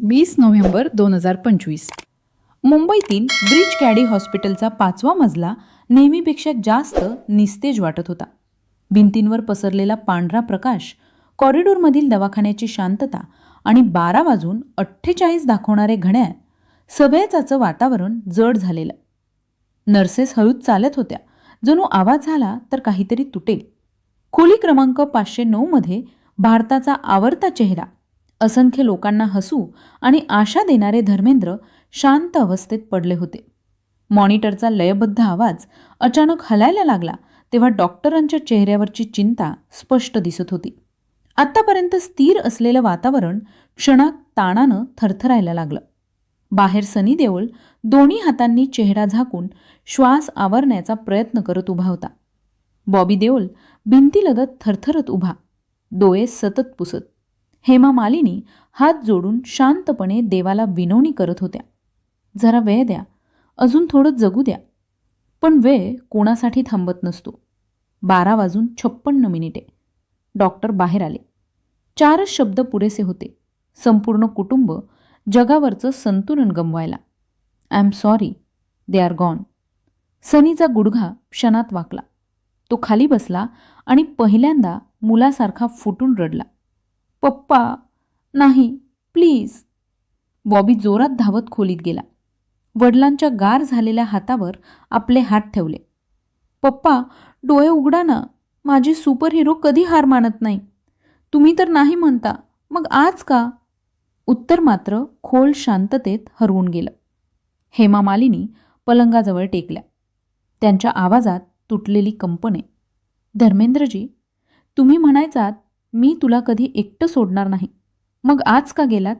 वीस नोव्हेंबर दोन हजार पंचवीस. मुंबईतील ब्रिज कॅडी हॉस्पिटलचा पाचवा मजला नेहमीपेक्षा जास्त निस्तेज वाटत होता. भिंतींवर पसरलेला पांढरा प्रकाश कॉरिडॉरमधील दवाखान्याची शांतता आणि बारा वाजून अठ्ठेचाळीस दाखवणारे घड्याळ सभेचाचं वातावरण जड झालेलं. नर्सेस हळूच चालत होत्या. जणू आवाज झाला तर काहीतरी तुटेल. खोली क्रमांक पाचशे नऊमध्ये भारताचा आवडता चेहरा असंख्य लोकांना हसू आणि आशा देणारे धर्मेंद्र शांत अवस्थेत पडले होते. मॉनिटरचा लयबद्ध आवाज अचानक हलायला लागला तेव्हा डॉक्टरांच्या चेहऱ्यावरची चिंता स्पष्ट दिसत होती. आत्तापर्यंत स्थिर असलेलं वातावरण क्षणात ताणानं थरथरायला लागलं. बाहेर सनी देओल दोन्ही हातांनी चेहरा झाकून श्वास आवरण्याचा प्रयत्न करत उभा होता. बॉबी देओल भिंतीलगत थरथरत उभा. डोळे सतत पुसत. हेमा मालिनी हात जोडून शांतपणे देवाला विनवणी करत होत्या. जरा वेळ द्या. अजून थोडं जगू द्या. पण वेळ कोणासाठी थांबत नसतो. बारा वाजून छप्पन्न मिनिटे. डॉक्टर बाहेर आले. चारच शब्द पुरेसे होते. संपूर्ण कुटुंब जगावरचं संतुलन गमवायला. I am sorry. They are gone. सनीचा गुडघा क्षणात वाकला. तो खाली बसला आणि पहिल्यांदा मुलासारखा फुटून रडला. पप्पा नाही प्लीज. बॉबी जोरात धावत खोलीत गेला. वडिलांच्या गार झालेल्या हातावर आपले हात ठेवले. पप्पा डोळे उघडा ना. माझी सुपर हिरो कधी हार मानत नाही. तुम्ही तर नाही म्हणता. मग आज का? उत्तर मात्र खोल शांततेत हरवून गेलं. हेमा मालिनी पलंगाजवळ टेकल्या. त्यांच्या आवाजात तुटलेली कंपने. धर्मेंद्रजी तुम्ही म्हणायचात मी तुला कधी एकटं सोडणार नाही. मग आज का गेलात?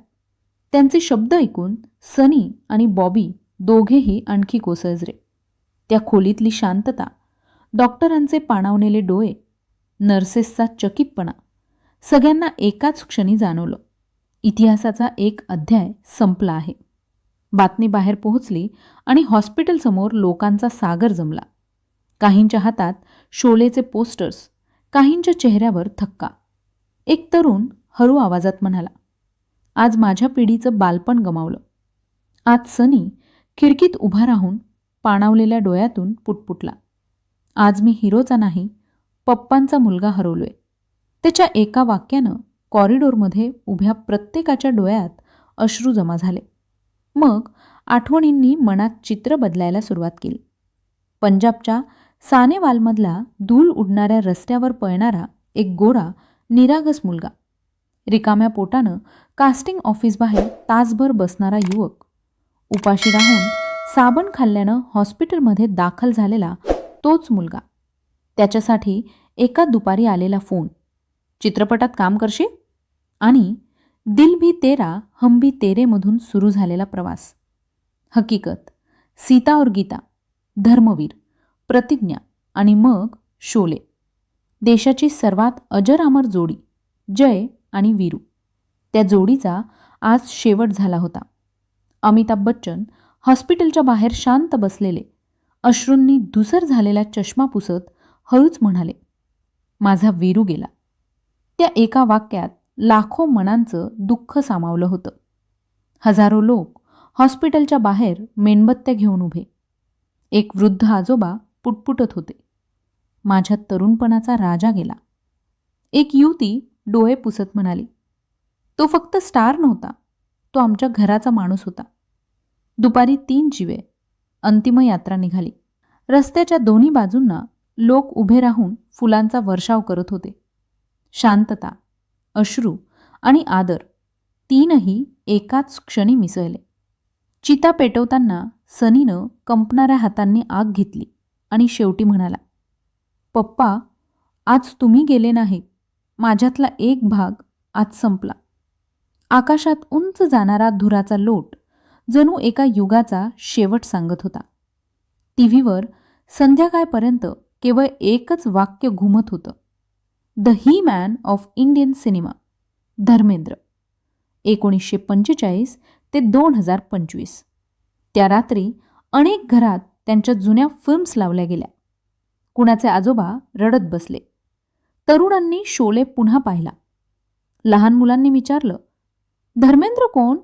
त्यांचे शब्द ऐकून सनी आणि बॉबी दोघेही आणखी कोसळजरे. त्या खोलीतली शांतता डॉक्टरांचे पाणावलेले डोळे नर्सेसचा चकितपणा सगळ्यांना एकाच क्षणी जाणवलं. इतिहासाचा एक अध्याय संपला आहे. बातमी बाहेर पोहोचली आणि हॉस्पिटलसमोर लोकांचा सागर जमला. काहींच्या हातात शोलेचे पोस्टर्स काहींच्या चेहऱ्यावर थक्का. एक तरुण हळू आवाजात म्हणाला आज माझ्या पिढीचं बालपण गमावलं. आज सनी खिडकीत उभा राहून पाणावलेल्या डोळ्यातून पुटपुटला आज मी हिरोचा नाही पप्पांचा मुलगा हरवलोय. त्याच्या एका वाक्यानं कॉरिडोरमध्ये उभ्या प्रत्येकाच्या डोळ्यात अश्रू जमा झाले. मग आठवणींनी मनात चित्र बदलायला सुरुवात केली. पंजाबच्या सानेवालमधला धूल उडणाऱ्या रस्त्यावर पळणारा एक गोरा निरागस मुलगा. रिकाम्या पोटानं कास्टिंग ऑफिसबाहेर तासभर बसणारा युवक. उपाशी राहून साबण खाल्ल्यानं हॉस्पिटलमध्ये दाखल झालेला तोच मुलगा. त्याच्यासाठी एका दुपारी आलेला फोन चित्रपटात काम करशील? आणि दिल भी तेरा हम भी तेरेमधून सुरू झालेला प्रवास. हकीकत सीता और गीता धर्मवीर प्रतिज्ञा आणि मग शोले. देशाची सर्वात अजरामर जोडी जय आणि वीरू. त्या जोडीचा आज शेवट झाला होता. अमिताभ बच्चन हॉस्पिटलच्या बाहेर शांत बसलेले अश्रूंनी धुसर झालेला चष्मा पुसत हळूच म्हणाले माझा वीरू गेला. त्या एका वाक्यात लाखो मनांचं दुःख सामावलं होतं. हजारो लोक हॉस्पिटलच्या बाहेर मेणबत्त्या घेऊन उभे. एक वृद्ध आजोबा पुटपुटत होते. माझ्या तरुणपणाचा राजा गेला. एक युवती डोळे पुसत म्हणाली तो फक्त स्टार नव्हता. तो आमच्या घराचा माणूस होता. दुपारी तीन जिवे. अंतिम यात्रा निघाली. रस्त्याच्या दोन्ही बाजूंना लोक उभे राहून फुलांचा वर्षाव करत होते. शांतता अश्रू आणि आदर तीनही एकाच क्षणी मिसळले. चिता पेटवताना सनीनं कंपणाऱ्या हातांनी आग घेतली आणि शेवटी म्हणाला पप्पा आज तुम्ही गेले नाही. माझ्यातला एक भाग आज संपला. आकाशात उंच जाणारा धुराचा लोट जणू एका युगाचा शेवट सांगत होता. टी व्हीवर संध्याकाळपर्यंत केवळ एकच वाक्य घुमत होतं. The he man of Indian cinema Dharmendra एकोणीसशे पंचेचाळीस ते दोन हजार पंचवीस. त्या रात्री अनेक घरात त्यांच्या जुन्या फिल्म्स लावल्या गेल्या. कुणाचे आजोबा रडत बसले. तरुणांनी शोले पुन्हा पाहिला. लहान मुलांनी विचारलं धर्मेंद्र कोण?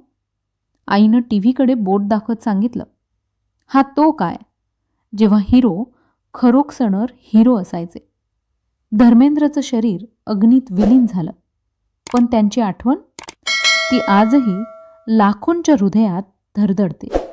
आईनं टी व्हीकडे बोट दाखवत सांगितलं हा तो काय? जेव्हा हिरो खरोखसणर हिरो असायचे. धर्मेंद्रचं शरीर अग्नीत विलीन झालं. पण त्यांची आठवण ती आजही लाखोंच्या हृदयात धडधडते